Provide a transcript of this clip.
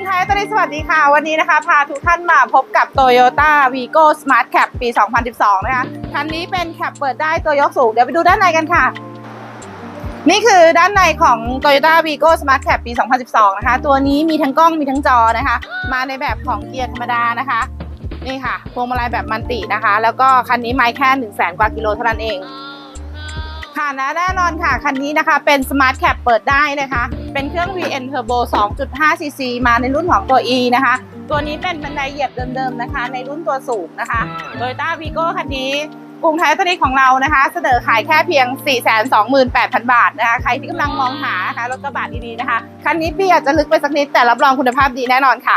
ตอนนี้สวัสดีค่ะ วันนี้นะคะ พาทุกท่านมาพบกับ Toyota Vigo Smart Cap ปี 2012 นะคะ คันนี้เป็นแคปเปิดได้ตัวยกสูง เดี๋ยวไปดูด้านในกันค่ะ นี่คือด้านในของ Toyota Vigo Smart Cap ปี 2012 นะคะ ตัวนี้มีทั้งกล้องมีทั้งจอนะคะ มาในแบบของเกียร์ธรรมดานะคะ นี่ค่ะพวงมาลัยแบบมันตินะคะ แล้วก็คันนี้ไมล์แค่ 1 0 0 0 0แกว่ากิโลเท่านั้นเอง และแน่นอนค่ะ คันนี้นะคะเป็น Smart Cap เปิดได้นะคะ เป็นเครื่อง VN Turbo 2.5 cc มาในรุ่นของตัว E นะคะ ตัวนี้เป็นบันไดเหยียบเดิมๆนะคะ ในรุ่นตัวสูงนะคะ Toyota Vigo คันนี้กรุงไทยตัวนี้ของเรานะคะ เสนอขายแค่เพียง 428,000 บาทนะคะ ใครที่กำลังมองหานะคะรถกระบะดีๆนะคะ คันนี้พี่อาจจะลึกไปสักนิดแต่รับรองคุณภาพดีแน่นอนค่ะ